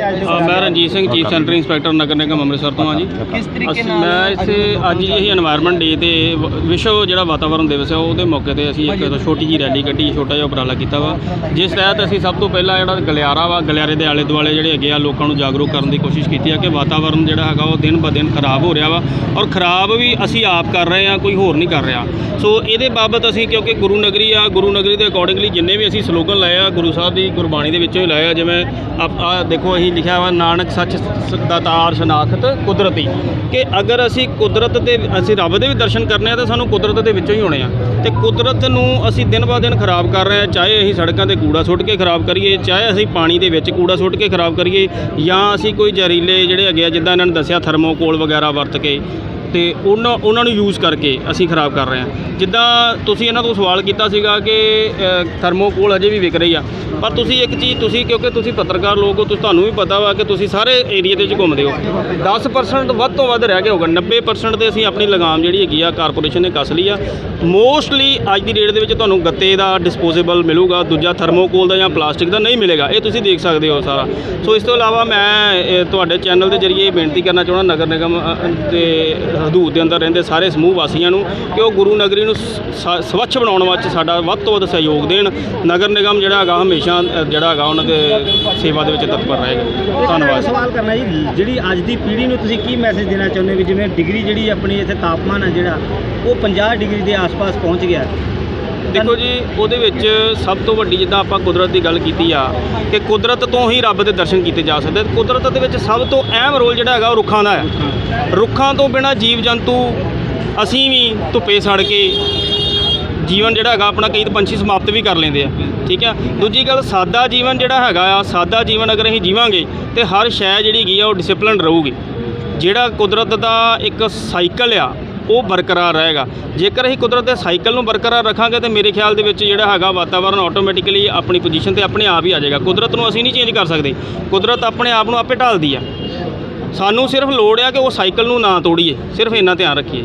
ਮੈਂ Ranjit Singh chief centre inspector ਨਗਰ ਨਿਗਮ ਅੰਮ੍ਰਿਤਸਰ ਤੋਂ ਆ ਜੀ। ਕਿਸ ਤਰੀਕੇ ਅਸੀਂ ਨਾਲ ਮੈਂ ਇੱਥੇ ਅੱਜ ਜੀ ਅਸੀਂ এনवायरमेंट ਡੇ ਤੇ ਵਿਸ਼ਵ ਜਿਹੜਾ ਵਾਤਾਵਰਣ ਦਿਵਸ ਹੈ ਉਹਦੇ ਮੌਕੇ ਤੇ ਅਸੀਂ ਇੱਕ ਛੋਟੀ ਜੀ ਰੈਲੀ ਕੱਢੀ ਛੋਟਾ ਜਿਹਾ ਉਪਰਾਲਾ ਕੀਤਾ ਵਾ। ਜਿਸ ਤਹਿਤ ਅਸੀਂ ਸਭ ਤੋਂ ਪਹਿਲਾਂ ਜਿਹੜਾ ਗਲਿਆਰਾ ਵਾ ਗਲਿਆਰੇ ਦੇ ਆਲੇ ਦੁਆਲੇ ਜਿਹੜੇ ਹੈਗੇ ਆ ਲੋਕਾਂ ਨੂੰ ਜਾਗਰੂਕ ਕਰਨ ਦੀ ਕੋਸ਼ਿਸ਼ ਕੀਤੀ ਆ ਕਿ ਵਾਤਾਵਰਣ ਜਿਹੜਾ ਹੈਗਾ ਉਹ ਦਿਨ ਬ ਦਿਨ ਖਰਾਬ ਹੋ ਰਿਹਾ ਵਾ ਔਰ ਖਰਾਬ ਵੀ ਅਸੀਂ ਆਪ ਕਰ ਰਹੇ ਆ ਕੋਈ ਹੋਰ ਨਹੀਂ ਕਰ ਰਿਹਾ। ਸੋ ਇਹਦੇ ਬਾਬਤ ਅਸੀਂ ਕਿਉਂਕਿ ਗੁਰੂ ਨਗਰੀ ਆ ਗੁਰੂ ਨਗਰੀ ਦੇ ਅਕੋਰਡਿੰਗਲੀ ਜਿੰਨੇ ਵੀ ਅਸੀਂ ਸਲੋਗਨ ਲਾਏ ਆ ਗੁਰੂ ਸਾਹਿਬ ਦੀ ਗੁਰਬਾਣੀ ਦੇ ਵਿੱਚੋਂ ਹੀ ਲਾਇਆ ਜਿਵੇਂ ਆ ਦੇਖੋ ਅਸੀਂ ਲਿਖਿਆ ਵਾ, ਨਾਨਕ ਸੱਚ ਦਾਤਾਰ ਸ਼ਨਾਖਤ ਕੁਦਰਤੀ। ਕਿ ਅਗਰ ਅਸੀਂ ਕੁਦਰਤ ਦੇ ਅਸੀਂ ਰੱਬ ਦੇ ਵੀ ਦਰਸ਼ਨ ਕਰਨੇ ਆ, ਤਾਂ ਸਾਨੂੰ ਕੁਦਰਤ ਦੇ ਵਿੱਚੋਂ ਹੀ ਹੋਣੇ ਆ। ਤੇ ਕੁਦਰਤ ਨੂੰ ਅਸੀਂ ਦਿਨ ਬਾ ਦਿਨ ਖਰਾਬ ਕਰ ਰਹੇ ਆ, ਚਾਹੇ ਅਸੀਂ ਸੜਕਾਂ ਤੇ ਕੂੜਾ ਸੁੱਟ ਕੇ ਖਰਾਬ ਕਰੀਏ, ਚਾਹੇ ਅਸੀਂ ਪਾਣੀ ਦੇ ਵਿੱਚ ਕੂੜਾ ਸੁੱਟ ਕੇ ਖਰਾਬ ਕਰੀਏ, ਜਾਂ ਅਸੀਂ ਕੋਈ ਜ਼ਹਿਰੀਲੇ ਜਿਹੜੇ ਹੈਗੇ ਆ, ਜਿੱਦਾਂ ਇਹਨਾਂ ਨੇ ਦੱਸਿਆ ਥਰਮੋਕੋਲ ਵਗੈਰਾ ਵਰਤ ਕੇ। ਤੇ ਉਹਨਾਂ ਉਹਨਾਂ ਨੂੰ ਯੂਜ਼ ਕਰਕੇ ਅਸੀਂ ਖਰਾਬ ਕਰ ਰਹੇ ਹਾਂ। ਜਿੱਦਾਂ ਤੁਸੀਂ ਇਹਨਾਂ ਤੋਂ ਸਵਾਲ ਕੀਤਾ ਸੀਗਾ ਕਿ ਥਰਮੋਕੋਲ ਅਜੇ ਵੀ ਵਿਕ ਰਹੀ ਆ ਪਰ ਤੁਸੀਂ ਇੱਕ ਚੀਜ਼ ਤੁਸੀਂ ਕਿਉਂਕਿ ਤੁਸੀਂ ਪੱਤਰਕਾਰ ਲੋਕ ਹੋ ਤੁਸੀਂ ਤੁਹਾਨੂੰ ਵੀ ਪਤਾ ਵਾ ਕਿ ਤੁਸੀਂ ਸਾਰੇ ਏਰੀਆ ਦੇ ਵਿੱਚ ਘੁੰਮਦੇ ਹੋ। 10% ਵੱਧ ਤੋਂ ਵੱਧ ਰਹਿ ਗਿਆ ਹੋਗਾ 90% ਤੇ ਅਸੀਂ ਆਪਣੀ ਲਗਾਮ ਜਿਹੜੀ ਹੈਗੀ ਆ ਕਾਰਪੋਰੇਸ਼ਨ ਨੇ ਕੱਸ ਲਈ ਆ। ਮੋਸਟਲੀ ਅੱਜ ਦੀ ਡੇਟ ਦੇ ਵਿੱਚ ਤੁਹਾਨੂੰ ਗੱਤੇ ਦਾ ਡਿਸਪੋਜ਼ੇਬਲ ਮਿਲੂਗਾ ਦੂਜਾ ਥਰਮੋਕੋਲ ਦਾ ਜਾਂ ਪਲਾਸਟਿਕ ਦਾ ਨਹੀਂ ਮਿਲੇਗਾ। ਇਹ ਤੁਸੀਂ ਦੇਖ ਸਕਦੇ ਹੋ ਸਾਰਾ। ਸੋ ਇਸ ਤੋਂ ਇਲਾਵਾ ਮੈਂ ਤੁਹਾਡੇ ਚੈਨਲ ਦੇ ਜ਼ਰੀਏ ਬੇਨਤੀ ਕਰਨਾ ਚਾਹੁੰਦਾ ਨਗਰ ਨਿਗਮ ਅ, ਹਦੂਦ ਦੇ ਅੰਦਰ ਰਹਿੰਦੇ ਸਾਰੇ ਸਮੂਹ ਵਾਸੀਆਂ ਨੂੰ ਕਿ ਉਹ ਗੁਰੂ ਨਗਰੀ ਨੂੰ ਸ- ਸਵੱਛ ਬਣਾਉਣ ਵਿੱਚ ਸਾਡਾ ਵੱਧ ਤੋਂ ਵੱਧ ਸਹਿਯੋਗ ਦੇਣ। ਨਗਰ ਨਿਗਮ ਜਿਹੜਾ ਹੈਗਾ ਹਮੇਸ਼ਾ ਜਿਹੜਾ ਹੈਗਾ ਉਹਨਾਂ ਦੇ ਸੇਵਾ ਦੇ ਵਿੱਚ ਤਤਪਰ ਰਹੇਗਾ। ਧੰਨਵਾਦ। ਸਵਾਲ ਕਰਨਾ ਜੀ, ਜਿਹੜੀ ਅੱਜ ਦੀ ਪੀੜ੍ਹੀ ਨੂੰ ਤੁਸੀਂ ਕੀ ਮੈਸੇਜ ਦੇਣਾ ਚਾਹੁੰਦੇ ਹੋ ਕਿ ਜਿਵੇਂ ਡਿਗਰੀ ਜਿਹੜੀ ਆਪਣੀ ਇੱਥੇ ਤਾਪਮਾਨ ਹੈ ਜਿਹੜਾ, ਉਹ 50 ਡਿਗਰੀ ਦੇ ਆਸ-ਪਾਸ ਪਹੁੰਚ ਗਿਆ। ਦੇਖੋ ਜੀ, ਉਹਦੇ ਵਿੱਚ ਸਭ ਤੋਂ ਵੱਡੀ ਜਿੱਦਾਂ ਆਪਾਂ ਕੁਦਰਤ ਦੀ ਗੱਲ ਕੀਤੀ ਆ, ਕਿ ਕੁਦਰਤ ਤੋਂ ਹੀ ਰੱਬ ਦੇ ਦਰਸ਼ਨ ਕੀਤੇ ਜਾ ਸਕਦੇ ਕੁਦਰਤ ਦੇ ਵਿੱਚ ਸਭ ਤੋਂ ਅਹਿਮ ਰੋਲ ਜਿਹੜਾ ਹੈਗਾ ਉਹ ਰੁੱਖਾਂ ਦਾ ਹੈ। ਰੁੱਖਾਂ ਤੋਂ ਬਿਨਾ ਜੀਵ ਜੰਤੂ ਅਸੀਂ ਵੀ ਧੁੱਪੇ ਸੜ ਕੇ ਜੀਵਨ ਜਿਹੜਾ ਹੈਗਾ ਆਪਣਾ ਕਈ ਪੰਛੀ ਸਮਾਪਤ ਵੀ ਕਰ ਲੈਂਦੇ ਆ, ਠੀਕ ਆ? ਦੂਜੀ ਗੱਲ, ਸਾਦਾ ਜੀਵਨ ਜਿਹੜਾ ਹੈਗਾ ਆ, ਸਾਦਾ ਜੀਵਨ ਅਗਰ ਅਸੀਂ ਜੀਵਾਂਗੇ, ਤੇ ਹਰ ਸ਼ੈ ਜਿਹੜੀ ਹੈਗੀ ਆ ਉਹ ਡਿਸਪਲਿਨ ਰਹੂਗੀ। ਜਿਹੜਾ ਕੁਦਰਤ ਦਾ ਇੱਕ ਸਾਈਕਲ ਆ ਉਹ ਬਰਕਰਾਰ ਰਹੇਗਾ। ਜੇਕਰ ਅਸੀਂ ਕੁਦਰਤ ਦੇ ਸਾਈਕਲ ਨੂੰ ਬਰਕਰਾਰ ਰੱਖਾਂਗੇ ਤੇ ਮੇਰੇ ਖਿਆਲ ਦੇ ਵਿੱਚ ਜਿਹੜਾ ਹੈਗਾ ਵਾਤਾਵਰਣ ਆਟੋਮੈਟਿਕਲੀ ਆਪਣੀ ਪੋਜੀਸ਼ਨ ਤੇ ਆਪਣੇ ਆਪ ਹੀ ਆ ਜਾਏਗਾ। ਕੁਦਰਤ ਨੂੰ ਅਸੀਂ ਨਹੀਂ ਚੇਂਜ ਕਰ ਸਕਦੇ। ਕੁਦਰਤ ਆਪਣੇ ਆਪ ਨੂੰ ਆਪੇ ਢਾਲਦੀ ਆ। ਸਾਨੂੰ ਸਿਰਫ ਲੋੜ ਆ ਕਿ ਉਹ ਸਾਈਕਲ ਨੂੰ ਨਾ ਤੋੜੀਏ। ਸਿਰਫ ਇੰਨਾ ਧਿਆਨ ਰੱਖੀਏ।